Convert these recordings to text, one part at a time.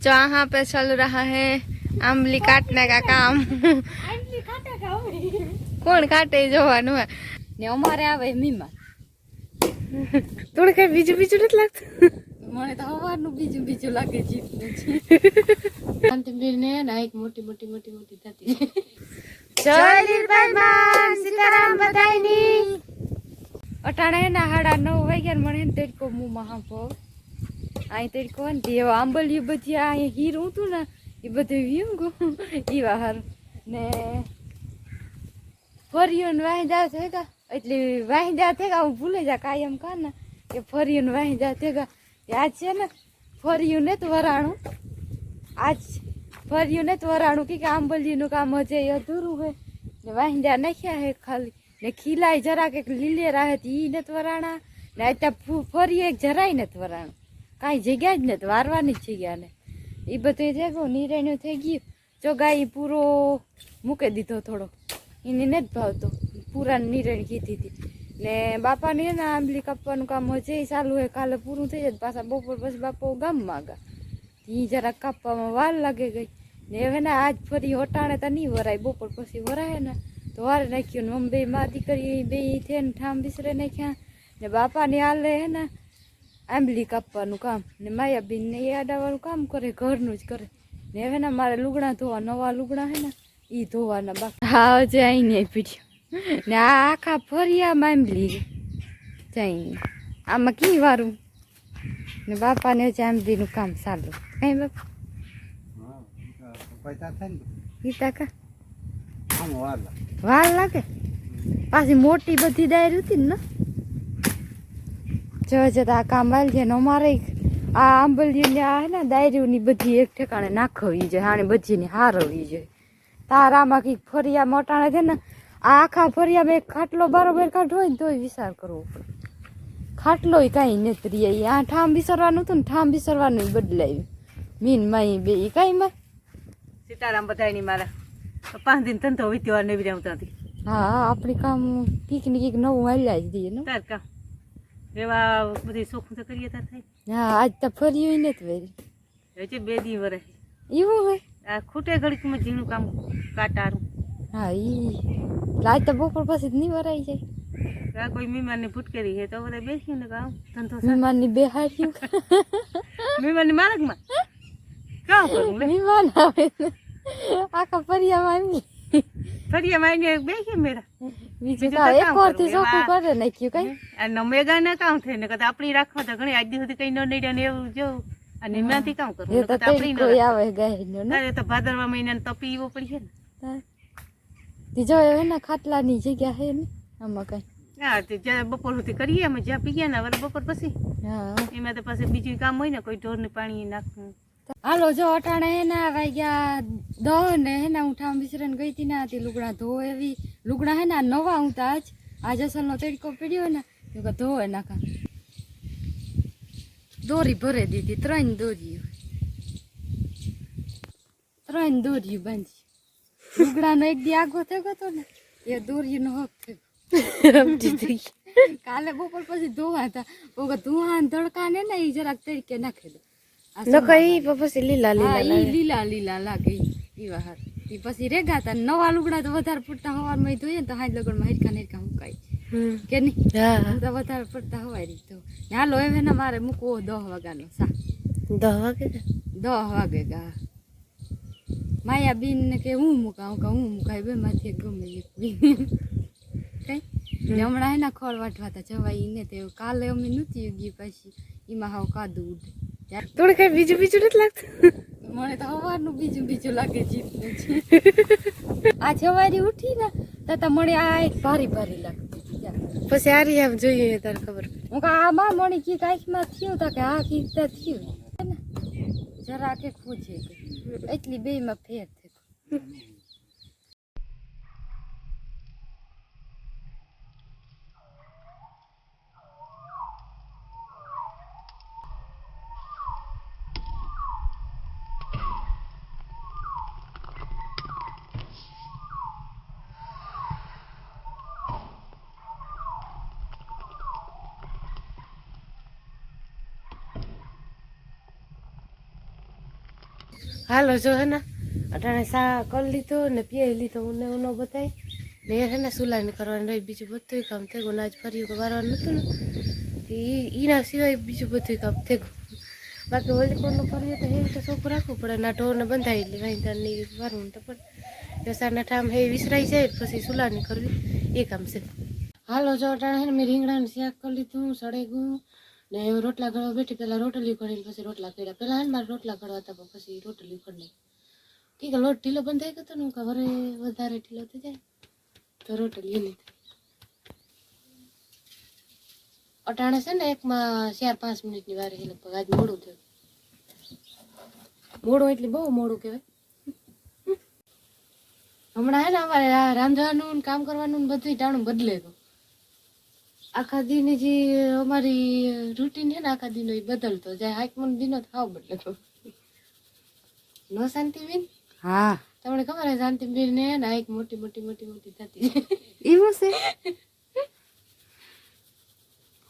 जो यहाँ पे चल रहा है आंबली काटने का काम કોણ કાટે એ જોવાનું હે ને અમારે આવે મીમા થોડું કઈ બીજું બીજું નથી લાગતું મને તો સવારનું બીજું બીજું લાગે છે શાંતિબેન ને ના એક મોટી મોટી મોટી મોટી થતી જય લીલભાઈ બાન સીતારામ બધાયની અટાણે ના હાડા નવ વાગ્યા ને મને તેડકો મુમાં હાંભો અહીં તરી કોણ તે આંબલિયું બધી આ હીરું હતું ને એ બધું વીમ ગો એ હારું. ને ફર્યું ને વાહી જાવ થેગા એટલે વાહી જાવ થેગા હું ભૂલે જા કાયમ કા ને, કે ફર્યું ને વાહી જાવ થેગા આજ છે ને ફર્યું ને તો વરાણું. આજ ફર્યું ને તો વરાણું, કે આંબલીનું કામ હજે અધૂરું હોય ને વાહિંદા નાખ્યા હે ખાલી. ને ખીલાય જરા કે લીલે રાહે ઈ નથી વરાણા. ને અત્યારે ફરી એક જરાય નથી વરાણું. કાંઈ જગ્યા જ નથી, વારવાની જ જગ્યા ને. એ બધું છે કહું થઈ ગયું. જો ગાય પૂરો મૂકી દીધો થોડો. એને નથી ભાવતો. પૂરા નિરણ કીધી હતી. ને બાપાને ને આંબલી કાપવાનું કામ હજે ચાલુ હોય, કાલે પૂરું થઈ જાય પાછા બપોર પછી બાપો ગામમાં ગયા એ જરાક કાપવામાં વાર લાગે ગઈ. ને હવે ને આજ ફરી હોટાણે તો નહીં વરાય, બપોર પછી વરાય ને. તો વારે નાખ્યું ને મમ્મી બે માં દીકરી બે થઈને ઠામ બિસરે નાખ્યા. ને બાપાની હાલે હે ને આંબલી કાપવાનું કામ. ને માયાબીન ને એ આડાવાળું કામ કરે ઘરનું જ કરે. ને હવે ને મારે લુગડા ધોવા નવા લુગડા હે ને એ ધોવાના બાકી. હા હજે આઈને પીડ્યું. ને આ આખા ફરિયામાં આંબલી જઈ આમાં કી વારું? ને બાપાને હજી આંબલીનું કામ ચાલુ. કઈ બાપા? ગીતા કા? આમ વાર લાગે. વાર લાગે? પાછી મોટી બધી ડાયરી હતી ને? જો જતા આવેલ છે ને મારે આ આંબલીને આ હે ને દાયરીઓની બધી એક ઠેકાણે નાખવી જોઈએ હાણે બધીને હારવી જોઈએ તારામાં કંઈક ફરિયા મોટાણે છે ને આ આખા ફરિયામાં એક ખાટલો બરોબર કાઢવો હોય ને તોય વિચાર કરવો ખાટલો કાંઈ નથી રહી આ ઠામ વિસરવાનું હતું ને ઠામ વિસરવાનું બદલાયું. મીન માઈ બે કાંઈ માં? સીતારામ બધાની મારા. પાંચ દિન ધંધો વીત્યો ને વિરામ ત્યાંથી. હા આપણી કામ કીક ને કીક નવું હાલ્યા જ દઈએ ને. તાર કામ. રેવા બધી સોખું તો કરીએ તાર થાય હા આજ તો ફર્યું નથી વેરી હજે બે દી વરે. એવું હોય? આ ખૂટે ઘડીકમાં ઝીણું કામ કાટારું. હા ઈ. આજ તો બપોર પછી જ નહીં વરાઈ જાય. આ કોઈ મહેમાનને ફૂટકેરી છે તો બધા બેસી ને કામ ધંધો સારો. મહેમાનની બે હાર્યું મહેમાનની માર્ગમાં કામ કરું મહેમાન આવે ને. આખા ફરિયામાં આવી. ફરી અમારી બેસી મેરા ના ને આપણી રાખવા તો ઘણી આજ સુધી કઈ ન નડ્યા ને એવું જો. અને એમાંથી કામ કરવું તો આપણી ન કોઈ આવે ગાય ને? તો ભાદરવા મહિનાને તપી એવો પડી છે ને તી જો હવે ને ખાટલાની જગ્યા હે ને આમાં કઈ. હા તે જ્યાં બપોર સુધી કરીએ અમે જ્યાં પી ગયા ને વર બપોર પછી. હા. એમાં તો પછી બીજું કામ હોય ને કોઈ ઢોર ને પાણી નાખવું. હાલો જો અટાણે હે ને વાગ્યા દહ ને હે ને હું ઠામ બિસરીને ગઈ હતી ને લુગડા ધો એવી લુગડા હે ને નવા હું તો આજ આજ અસલનો તડકો પડ્યો ને તો કે ધોવે નાખા. દોરી ભરે દીધી ત્રણ દોરીઓ. ત્રણ દોરીઓ બાંધી. લુગડાનો એક દી આગો થયો હતો ને એ દોરીનો હક થયો. કાલે બપોર પછી ધોવા હતા. ઓકે ધુહાન ધડકા ને ને એ જરાક તડકે નાખી દો. આ પછી લીલા લીલા લીલા લીલા લાગે ઈ. ઈ વાર પછી રેગાતા નવા લુગડા તો વધારે પડતા હવારમાં ધોઈએ ને તો હાથ લગનમાં હિરકા હિરકા મુકાય. કે નહીં? તો વધારે પડતા હવાય રીત હાલો હવે ને મારે મૂકવો દહ વાગ્યાનો સા. દહ વાગે દહ વાગે ગા. માયા બીન ને કે હું મુકાવું કે હું મુકાય બે માંથી ગમે કઈ? હમણાં એના ખોળ વાટવા હતા જવાય ને તે કાલે અમે નહોતી ગઈ પછી. એમાં હાવ કાદું ઉડે. થોડું કઈ બીજું બીજું નથી લાગતું? મને તો સવારનું બીજું બીજું લાગે છે આ સવારે ઉઠી ને તો તો મને આ એક ભારી ભારી લાગતી પછી આરી આમ જોઈએ તારે ખબર. હું કહું આ માં મણી કી કાંઈકમાં થયું તા કે આ કીક તા થયું? જરા કે ખૂજે એટલી બેયમાં ફેર થયો. હાલો, જો હે અટાણે સા કરી લીધો ને પીએ લીધો ઉને ઉનો બતાય ને એ ને સુલાઈને કરવાનું રહી બીજું બધું કામ થઈ ગયું આજ ફર્યું વારવાનું નતું ને. એના સિવાય બીજું બધું કામ થયું. બાકી હોલી કોણનું ફરીએ તો એ રીતે ચોખ્ખું રાખવું પડે, ના ઢોરને બંધાવી એટલે વાંધાની વારવું તો પણ વ્યવસાયના ઠામ હે વિસરાઈ જાય, પછી સુલાની કરવી, એ કામ છે. હાલો, જો અટાણે મેં રીંગણાનું શાક કરી લીધું, સળેગું ને રોટલા ઘડવા બેઠી પેલા રોટલી કરીને પછી રોટલા કર્યા. પહેલા હે મારે રોટલા ઘડવા હતા પછી રોટલી કરી કે લોટ ઢીલો બંધ થઈ ગયો હતો ને વરે વધારે ઢીલો થઈ જાય. તો રોટલી એની અટાણે છે ને એકમાં ચાર, પાંચ મિનિટની વારે છે આજ મોડું થયું. મોડું એટલે બહુ મોડું કહેવાય. હમણાં હે ને અમારે રાંધવાનું કામ કરવાનું બધું ટાણું બદલે તો આખા દિને જે અમારી રૂટીન છે ને આખા દિનો એ બદલતો જાય. હાઈકમન દિનો થાવ બદલતો નો શાંતિબેન? હા. તમને ખબર હે શાંતિબેન ને ને હાઈક મોટી મોટી મોટી મોટી થતી. એવું છે?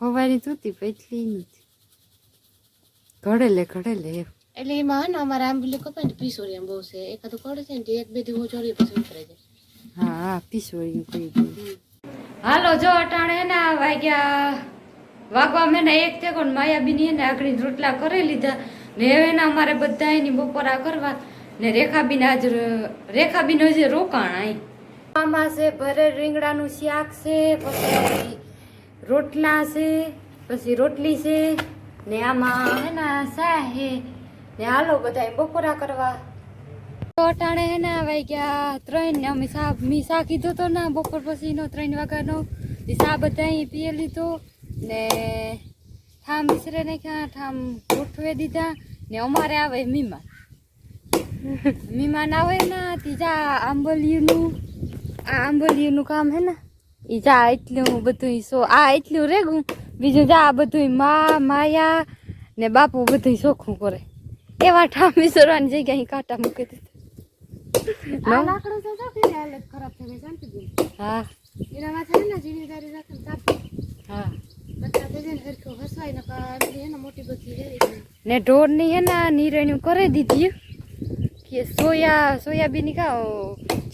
હવારી તૂતી પતલી નથી. ઘડેલે ઘડેલે. એટલે એમાં હે ને અમારે આંબલી કપાય ને પીસોરી બહુ છે. એકાદું કડે છે ને એક બે દી ચોરી પછી ઉતરે જાય. હા હા પીસોડી કોઈ ગયું હાલો, જો અટાણે ના વાગ્યા, વાગવા મેં ને એક થયો ને માયાબીની એને આગળ રોટલા કરી લીધા ને હવે ને અમારે બધા એની બપોરા કરવા ને રેખાબીન આજ રેખાબીન હજી રોકાણ અહીં મામા છે ભરે રીંગણાનું શાક છે, પછી રોટલા છે, પછી રોટલી છે ને આમાં હે ને સા હે ને હાલો બધા બપોરા કરવા. અટાણે હે ને ગયા. ત્રણ ને અમે સા મેં સા કીધો તો ને, બપોર પછીનો ત્રણ વાગ્યાનો. એ સા બધા અહીં પીએ લીધો ને ઠામ વિસરે નાખ્યા, ઠામ ગોઠવે દીધા ને અમારે આવે મીમાન. મીમાન આવે ને ત્રીજા આંબલીનું આ આંબલીનું કામ હે ને એ જા એટલું બધું સો આ એટલું રેગું બીજું જા બધું મા માયા ને બાપુ બધું ચોખ્ખું કરે. એવા ઠામ વિસરવાની જગ્યા અહીં કાંટા મૂકી દીધા. આ લાકડું તો જો કેવી હાલત ખરાબ થઈ ગઈ શાંતિબેન હા. એના માથે ને જીની રાખે ને કાપી. હા. બધા તો છે ને હરખું હસવાય ને કાંઈ હે ને મોટી બધી રહી ને ઢોરની હે ને નિરણ્યું કરી દીધી. કે સોયા સોયાબીન કા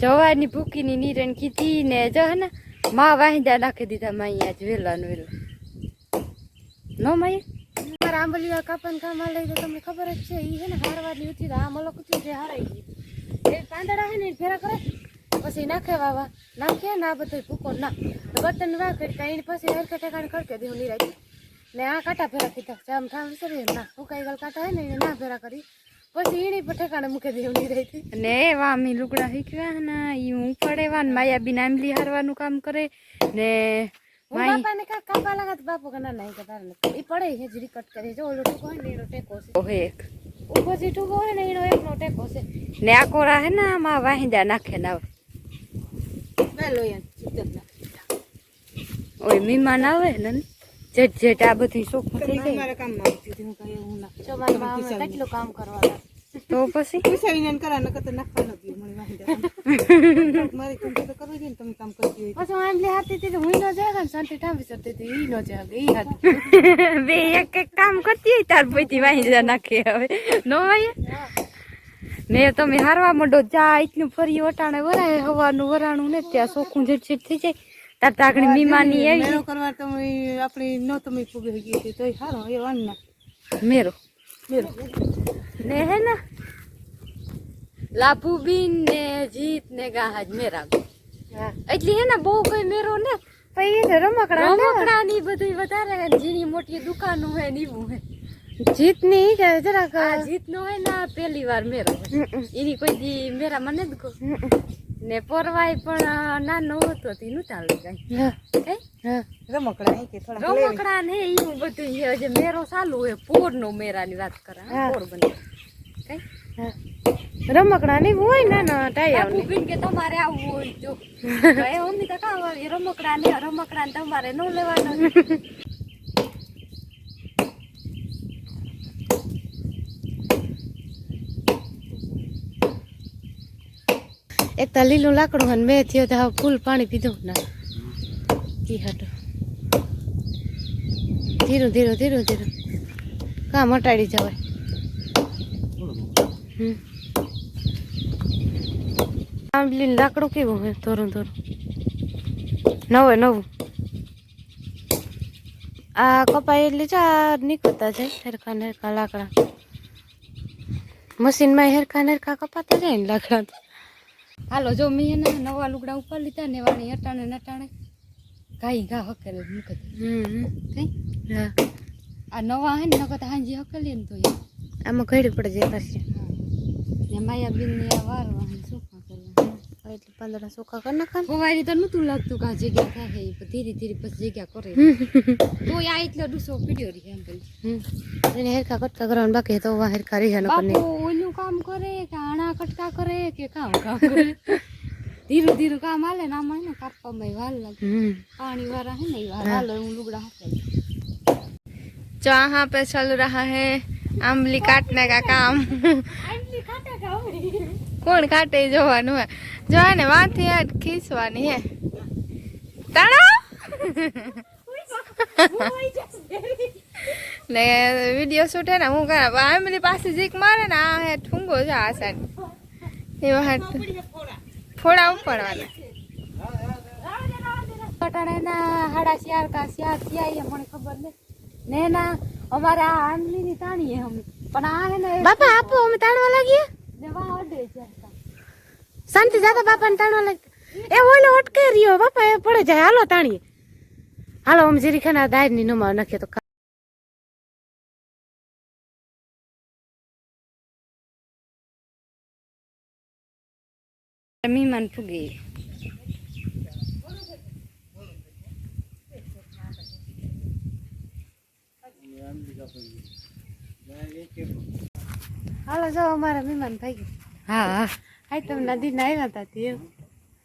જવારની ભૂકીની નિરણ કીધી ને જો હે ને માં વાહિંદા નાખી દીધા માં અહીંયા જ વેલા. ને વેલા નો માય મારા આંબલીયા કાપન કામ લઈ તો તમને ખબર જ છે એ હે ને હારવાની ઉતી આ મલક ઉતી જે હારાઈ ગઈ. એ પાંદડા હે ને ફેરા કરે? પછી નાખે વાવા. નાખે ને બધું ભૂકો ના બતન વા કરી કાંઈ પછી હરખે ટેકાણ ખડકે દેવું નિરાય ને આ કાંટા ફેરા કીધા. જામ ઠામ વિસરી ના ફૂકાઈ ગયેલ કાંટા હે ને એને ના ફેરા કરી. પછી એની પર ઠેકાણે મૂકે દેવું નિરાય ને એવા અમે લુગડા શીખવ્યા ને એ હું પડેવા ને માયાબીન નામલી હારવાનું કામ કરે. ને બાપુ ના નહીં ઈ કે તારે નથી. પડે હે જ કટ કરે જો ઓલો ટૂંકો હોય ને એનો ટેકો છે. ઓહે એક. હોય ને એનો એકનો ટેકો છે. ને આ કોરા હે ને આમાં વાહિંદા નાખે ને આવે. ઓય મહેમાન આવે ને જેટ જેટ આ બધી થઈ મારા કામમાં હું કેટલું કામ કરવાના? તો પછી? પૂછાવીને કરા નકર તો નાખવા નથી મને વાહિદા મારી કંઈ કરવી જોઈએ ને તમે કામ કરતી હોય પછી હું આંબલી હાથથી હતી તો હું નો જાય ને શાંતિ ઠાંવી શકતી હતી ઈ નો જાય ઈ હાથી બે એક એક કામ કરતી હોય તાર પછી વાહિંદા નાખે હવે. નો વાય ને તમે હારવા માંડો જા એટલું ફરી વટાણે વરાય હવાનું વરાણું ને ત્યાં સોખું જેટ જેટ થઈ જાય. તાર તાગણી મીમાની આવી. કરવા તમે આપણી ન તમે પૂગી ગઈ હતી તોય સારો એ વાન ના મેરો. મેરો. ને હે ને લાભુબીન ને જીત ને ગાહાજ મેરા હા. એટલી હે ને બહુ કોઈ મેરો ને. પછી એને રમકડા રમકડા ની. બધી વધારે જીની મોટી દુકાનો હે ને એવું હે. જીતની ઈ કે જરાક આ જીત નો હોય ને પહેલી વાર મેરો. એની કોઈ દી મેરા મને જ ગો ને પરવાય પણ નાનો હતો તી નું ચાલે કઈ હા. હે? હા. રમકડા કે થોડા રમકડા ને એવું બધું છે જે મેરો ચાલુ હોય. પોર નો મેરાની વાત કરે હા, હા. પોર બને. કઈ હા. રમકડા ની હોય ને ના બાપુ કે તમારે આવવું હોય જો. એ મમ્મી તો કાં આવે રમકડા ને રમકડા ને તમારે ન લેવાના. એક તો લીલું લાકડું અને મેં થયો તો ફૂલ પાણી પીધું. ના. ઈ હટો. ધીરું ધીરું ધીરું ધીરું. કામ હટાડી જવાય. આંબલી લાકડું કેવું હોય? થોરું થોરું નવે નવું. આ એટલે ચાર નીકળતા જાય હેરખા નેરખા હેરખા લાકડા. મશીનમાં હેરખા નેરખા હેરખા કપાતા જાય ને લાકડા હાલો જો મેં એને નવા લુગડા ઉપર લીધા ને વાણી અટાણે નટાણે. ગાઈ ઘા હકેલ મૂકે હમ હમ. કઈ? આ નવા હે ને નકર હાંજી હકેલીએ ને તો આમાં ઘડી પડે જતા માયા માયાબીન ને કરવા એટલે પાંદડા સુકા કરી નાખે ફવારી તો નતું લાગતું કે આ જગ્યા થાય એ ધીરે ધીરે પછી જગ્યા કરે તો આ એટલો ડૂસો પીડ્યો રહે એમ કરી એને હેરકા કટકા કરવાનું બાકી તો વા હેરકા રહે ને કોને ઓલું કામ કરે કે આણા કટકા કરે કે કામ કામ કરે ધીરું ધીરું કામ હાલે ને આમાં ને કાપવામાં વાલ લાગે પાણી વાળા હે ને એ વાર હાલે હું લુગડા હાથે જો આહા પે ચલ રહા હે આંબલી કાટને કા કામ આંબલી કાટ કોણ કાટે જોવાનું હે જો ને વાંથી યાર ખીસવાની હે. તાણો? ને વીડિયો શૂટ હે ને હું કરે આમલી પાસે જીક મારે ને આ હે ઠુંગો છે આ સાઈડ. એવા હે ફોડા ઉપાડવાના. કટાણે ના હાડા શિયાર કા શિયાર એ મને ખબર ને ને ના અમારે આ આમલીની ની તાણી હે અમે. પણ આ હે ને બાપા આપો અમે તાણવા લાગીએ? શાંતિ જાતા બાપાને તાણવા લાગતા એ ઓલો અટકે રહ્યો બાપા એ પડે જાય. હાલો તાણીએ. હાલો આમ જીરી ખાના દાળની નમા નાખીએ તો મીમાન ફૂગી. હાલો જાઓ અમારા મહેમાન ભાઈ હા હા. હા તમે નદી ના આવ્યા હતા તે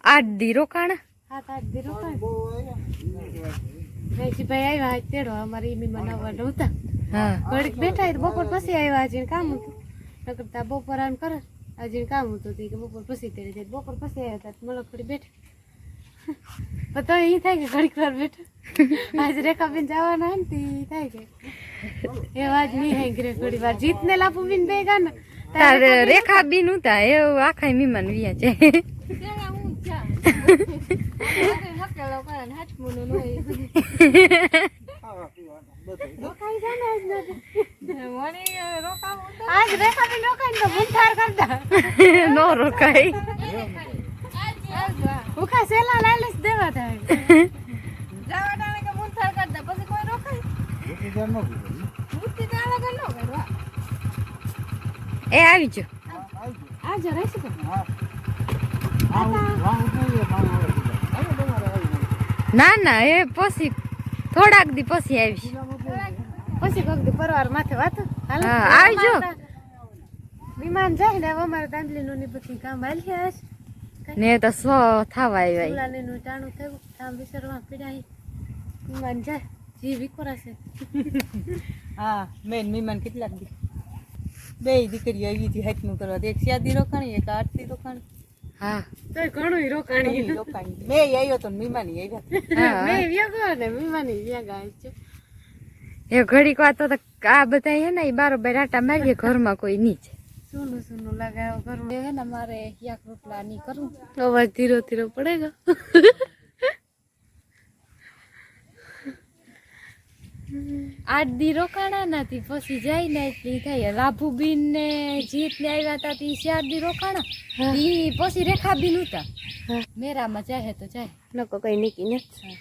આઠ દી રોકાણા હાથ આઠ દી રોકાણ ભાઈ આવ્યા હાથ તેડો અમારે ઈમી મનાવવા નહોતા. હા. ઘડીક બેઠા બપોર પછી આવ્યા આજે કામ હતું. નકરતા બપોર આમ કરે આજે કામ હતું તે કે બપોર પછી તેડી જાય બપોર પછી આવ્યા હતા મળો ઘડી બેઠા. તો એ થાય કે ઘડીક વાર બેઠા. આજે રેખાબેન જવાના ને તે થાય કે. એ વાત નહીં હે ઘડી વાર. જીતને લાપુ બીન બે ને તારે રેખા બીનું તા એવું આખા મીમાન વિયા છે. આજ રેખાબેન રોકાઈને તો ભૂંઠાર કરતા. નો રોકાય. ઉખા કરતા પછી કોઈ થાય એ આવી જો આવજો રહી શકો ના ના એ પછી થોડાક દી પછી આવી પછી ભગતી પરવાર માથે વાતો. હાલો આવજો. વિમાન જાય ને અમારે દાંડલી નું પછી કામ હાલ છે ને તો સો થવા આવ્યા. ફૂલાને નું ટાણું થયું કામ વિસરવા પીડાય વિમાન જાય જી વિકોરાશે હા મેન વિમાન કેટલાક દી. બે દીકરી આવી હતી હાથનું કરવા. એક સ્યાદી રોકાણી એક આરતી રોકાણી. હા. તો ઘણું રોકાણી. રોકાણી. મેં આવ્યો તો મીમાની મહેમાની આવ્યા. હા. મેં વ્યાગો ને મીમાની વ્યાગા છે. એ ઘડીક વાત તો આ બધા હે ને એ બારોબાર આટા મારીએ ઘરમાં કોઈ નીચે સુનું સૂનું લગાવો ઘરમાં. હે ને મારે યાક રોટલા ની કરું. અવાજ ધીરો ધીરો પડેગા આઠ દી રોકાણા નથી પછી જાય ને એટલી થાય. લાભુબીન ને જીત ને આવ્યા હતા તી ચાર દી રોકાણા. ઈ પછી રેખાબીન ઉતા. હા. મેરામાં જાય તો જાય. નકો કઈ નીકી નથી